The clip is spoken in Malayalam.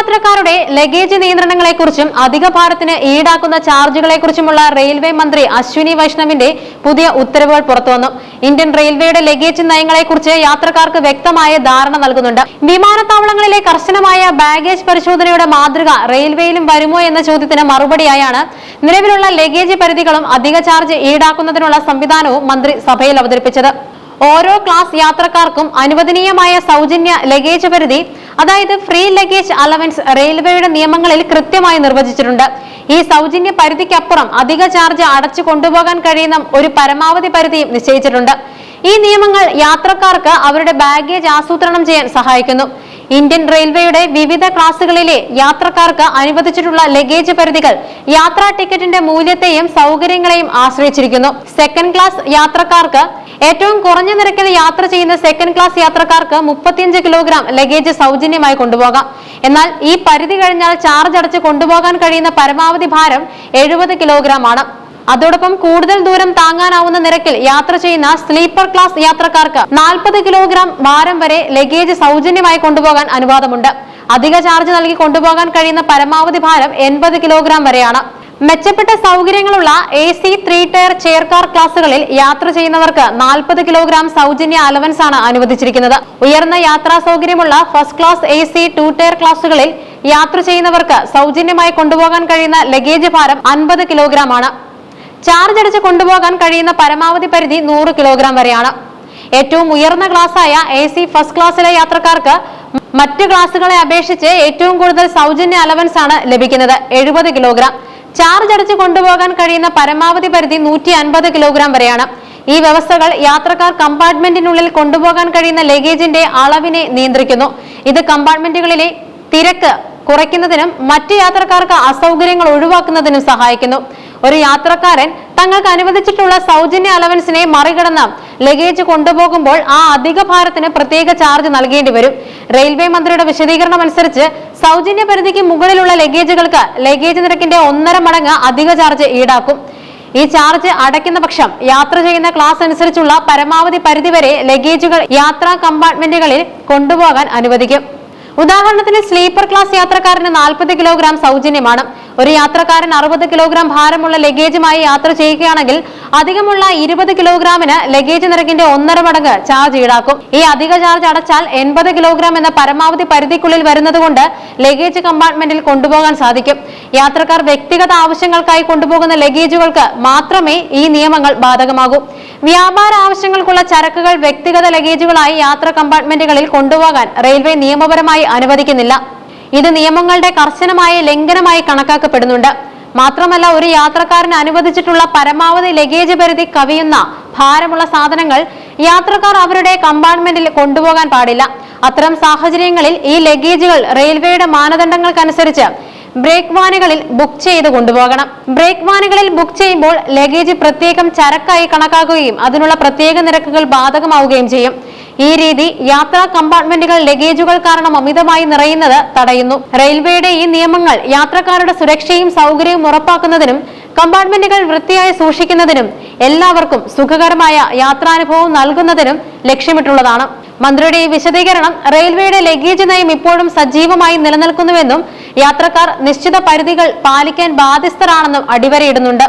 യാത്രക്കാരുടെ ലഗേജ് നിയന്ത്രണങ്ങളെക്കുറിച്ചും അധിക ഭാരത്തിന് ഈടാക്കുന്ന ചാർജുകളെക്കുറിച്ചുമുള്ള റെയിൽവേ മന്ത്രി അശ്വിനി വൈഷ്ണവിന്റെ പുതിയ ഉത്തരവുകൾ പുറത്തുവന്നു. ഇന്ത്യൻ റെയിൽവേയുടെ ലഗേജ് നയങ്ങളെക്കുറിച്ച് യാത്രക്കാർക്ക് വ്യക്തമായ ധാരണ നൽകുന്നുണ്ട്. വിമാനത്താവളങ്ങളിലെ കർശനമായ ബാഗേജ് പരിശോധനയുടെ മാതൃക റെയിൽവേയിലും വരുമോ എന്ന ചോദ്യത്തിന് മറുപടിയായാണ് നിലവിലുള്ള ലഗേജ് പരിധികളും അധിക ചാർജ് ഈടാക്കുന്നതിനുള്ള സംവിധാനവും മന്ത്രി സഭയിൽ അവതരിപ്പിച്ചത്. ഓരോ ക്ലാസ് യാത്രക്കാർക്കും അനുവദനീയമായ സൗജന്യ ലഗേജ് പരിധി അതായത് ഫ്രീ ലഗേജ് അലവൻസ് റെയിൽവേയുടെ നിയമങ്ങളിൽ കൃത്യമായി നിർവചിച്ചിട്ടുണ്ട്. ഈ സൗജന്യ പരിധിക്കപ്പുറം അധിക ചാർജ് അടച്ചു കൊണ്ടുപോകാൻ കഴിയുന്ന ഒരു പരമാവധി പരിധിയും നിശ്ചയിച്ചിട്ടുണ്ട്. ഈ നിയമങ്ങൾ യാത്രക്കാർക്ക് അവരുടെ ബാഗേജ് ആസൂത്രണം ചെയ്യാൻ സഹായിക്കുന്നു. ഇന്ത്യൻ റെയിൽവേയുടെ വിവിധ ക്ലാസുകളിലെ യാത്രക്കാർക്ക് അനുവദിച്ചിട്ടുള്ള ലഗേജ് പരിധികൾ യാത്രാ ടിക്കറ്റിന്റെ മൂല്യത്തെയും സൗകര്യങ്ങളെയും ആശ്രയിച്ചിരിക്കുന്നു. സെക്കൻഡ് ക്ലാസ് യാത്രക്കാർക്ക് ഏറ്റവും കുറഞ്ഞ നിരക്കിൽ യാത്ര ചെയ്യുന്ന സെക്കൻഡ് ക്ലാസ് യാത്രക്കാർക്ക് മുപ്പത്തിയഞ്ച് കിലോഗ്രാം ലഗേജ് സൗജന്യമായി കൊണ്ടുപോകാം. എന്നാൽ ഈ പരിധി കഴിഞ്ഞാൽ ചാർജ് അടച്ച് കൊണ്ടുപോകാൻ കഴിയുന്ന പരമാവധി ഭാരം എഴുപത് കിലോഗ്രാം ആണ്. അതോടൊപ്പം കൂടുതൽ ദൂരം താങ്ങാനാവുന്ന നിരക്കിൽ യാത്ര ചെയ്യുന്ന സ്ലീപ്പർ ക്ലാസ് യാത്രക്കാർക്ക് നാൽപ്പത് കിലോഗ്രാം ഭാരം വരെ ലഗേജ് സൗജന്യമായി കൊണ്ടുപോകാൻ അനുവാദമുണ്ട്. അധിക ചാർജ് നൽകി കൊണ്ടുപോകാൻ കഴിയുന്ന പരമാവധി ഭാരം എൺപത് കിലോഗ്രാം വരെയാണ്. മെച്ചപ്പെട്ട സൗകര്യങ്ങളുള്ള A C three tier chair car ക്ലാസുകളിൽ യാത്ര ചെയ്യുന്നവർക്ക് നാൽപ്പത് കിലോഗ്രാം സൗജന്യ അലവൻസ് ആണ് അനുവദിച്ചിരിക്കുന്നത്. ഉയർന്ന യാത്രാ സൗകര്യമുള്ള first class A C two tier ക്ലാസുകളിൽ യാത്ര ചെയ്യുന്നവർക്ക് സൗജന്യമായി കൊണ്ടുപോകാൻ കഴിയുന്ന ലഗേജ് ഭാരം അൻപത് കിലോഗ്രാം ആണ് ചാർജ് അടിച്ച് കൊണ്ടുപോകാൻ കഴിയുന്ന പരമാവധി പരിധി നൂറ് കിലോഗ്രാം വരെയാണ്. ഏറ്റവും ഉയർന്ന ക്ലാസ്സായ എ സി ഫസ്റ്റ് ക്ലാസ്സിലെ യാത്രക്കാർക്ക് മറ്റ് ക്ലാസ്സുകളെ അപേക്ഷിച്ച് ഏറ്റവും കൂടുതൽ സൗജന്യ അലവൻസ് ആണ് ലഭിക്കുന്നത്. എഴുപത് കിലോഗ്രാം ചാർജ് അടിച്ച് കൊണ്ടുപോകാൻ കഴിയുന്ന പരമാവധി പരിധി നൂറ്റി അൻപത് കിലോഗ്രാം വരെയാണ്. ഈ വ്യവസ്ഥകൾ യാത്രക്കാർ കമ്പാർട്ട്മെന്റിനുള്ളിൽ കൊണ്ടുപോകാൻ കഴിയുന്ന ലഗേജിന്റെ അളവിനെ നിയന്ത്രിക്കുന്നു. ഇത് കമ്പാർട്ട്മെന്റുകളിലെ തിരക്ക് കുറയ്ക്കുന്നതിനും മറ്റ് യാത്രക്കാർക്ക് അസൗകര്യങ്ങൾ ഒഴിവാക്കുന്നതിനും സഹായിക്കുന്നു. ഒരു യാത്രക്കാരൻ തങ്ങൾക്ക് അനുവദിച്ചിട്ടുള്ള സൗജന്യ അലവൻസിനെ മറികടന്ന് ലഗേജ് കൊണ്ടുപോകുമ്പോൾ ആ അധിക ഭാരത്തിന് പ്രത്യേക ചാർജ് നൽകേണ്ടി വരും. റെയിൽവേ മന്ത്രിയുടെ വിശദീകരണം അനുസരിച്ച് സൗജന്യ പരിധിക്ക് മുകളിലുള്ള ലഗേജുകൾക്ക് ലഗേജ് നിരക്കിന്റെ ഒന്നര മടങ്ങ് അധിക ചാർജ് ഈടാക്കും. ഈ ചാർജ് അടയ്ക്കുന്ന പക്ഷം യാത്ര ചെയ്യുന്ന ക്ലാസ് അനുസരിച്ചുള്ള പരമാവധി പരിധി വരെ ലഗേജുകൾ യാത്രാ കമ്പാർട്ട്മെന്റുകളിൽ കൊണ്ടുപോകാൻ അനുവദിക്കും. ഉദാഹരണത്തിന് സ്ലീപ്പർ ക്ലാസ് യാത്രക്കാരന് നാൽപ്പത് കിലോഗ്രാം സൗജന്യമാണ്. ഒരു യാത്രക്കാരൻ അറുപത് കിലോഗ്രാം ഭാരമുള്ള ലഗേജുമായി യാത്ര ചെയ്യുകയാണെങ്കിൽ അധികമുള്ള ഇരുപത് കിലോഗ്രാമിന് ലഗേജ് നിരക്കിന്റെ ഒന്നര മടങ്ങ് ചാർജ് ഈടാക്കും. ഈ അധിക ചാർജ് അടച്ചാൽ എൺപത് കിലോഗ്രാം എന്ന പരമാവധി പരിധിക്കുള്ളിൽ വരുന്നതുകൊണ്ട് ലഗേജ് കമ്പാർട്ട്മെന്റിൽ കൊണ്ടുപോകാൻ സാധിക്കും. യാത്രക്കാർ വ്യക്തിഗത ആവശ്യങ്ങൾക്കായി കൊണ്ടുപോകുന്ന ലഗേജുകൾക്ക് മാത്രമേ ഈ നിയമങ്ങൾ ബാധകമാകൂ. വ്യാപാര ആവശ്യങ്ങൾക്കുള്ള ചരക്കുകൾ വ്യക്തിഗത ലഗേജുകളായി യാത്ര കമ്പാർട്ട്മെന്റുകളിൽ കൊണ്ടുപോകാൻ റെയിൽവേ നിയമപരമായി അനുവദിക്കുന്നില്ല. ഇത് നിയമങ്ങളുടെ കർശനമായ ലംഘനമായി കണക്കാക്കപ്പെടുന്നുണ്ട്. മാത്രമല്ല ഒരു യാത്രക്കാരന് അനുവദിച്ചിട്ടുള്ള പരമാവധി ലഗേജ് പരിധി കവിയുന്ന ഭാരമുള്ള സാധനങ്ങൾ യാത്രക്കാർ അവരുടെ കമ്പാർട്ട്മെന്റിൽ കൊണ്ടുപോകാൻ പാടില്ല. അത്തരം സാഹചര്യങ്ങളിൽ ഈ ലഗേജുകൾ റെയിൽവേയുടെ മാനദണ്ഡങ്ങൾക്കനുസരിച്ച് ബ്രേക്ക് വാനുകളിൽ ബുക്ക് ചെയ്ത് കൊണ്ടുപോകണം. ബ്രേക്ക് വാനുകളിൽ ബുക്ക് ചെയ്യുമ്പോൾ ലഗേജ് പ്രത്യേകം ചരക്കായി കണക്കാക്കുകയും അതിനുള്ള പ്രത്യേക നിരക്കുകൾ ബാധകമാവുകയും ചെയ്യും. ഈ രീതി യാത്രാ കമ്പാർട്ട്മെന്റുകൾ ലഗേജുകൾ കാരണം അമിതമായി നിറയുന്നത് തടയുന്നു. റെയിൽവേയുടെ ഈ നിയമങ്ങൾ യാത്രക്കാരുടെ സുരക്ഷയും സൗകര്യവും ഉറപ്പാക്കുന്നതിനും കമ്പാർട്ട്മെന്റുകൾ വൃത്തിയായി സൂക്ഷിക്കുന്നതിനും എല്ലാവർക്കും സുഖകരമായ യാത്രാനുഭവം നൽകുന്നതിനും ലക്ഷ്യമിട്ടുള്ളതാണ്. മന്ത്രിയുടെ ഈ വിശദീകരണം റെയിൽവേയുടെ ലഗേജ് നയം ഇപ്പോഴും സജീവമായി നിലനിൽക്കുന്നുവെന്നും യാത്രക്കാർ നിശ്ചിത പരിധികൾ പാലിക്കാൻ ബാധ്യസ്ഥരാണെന്നും അടിവരയിടുന്നുണ്ട്.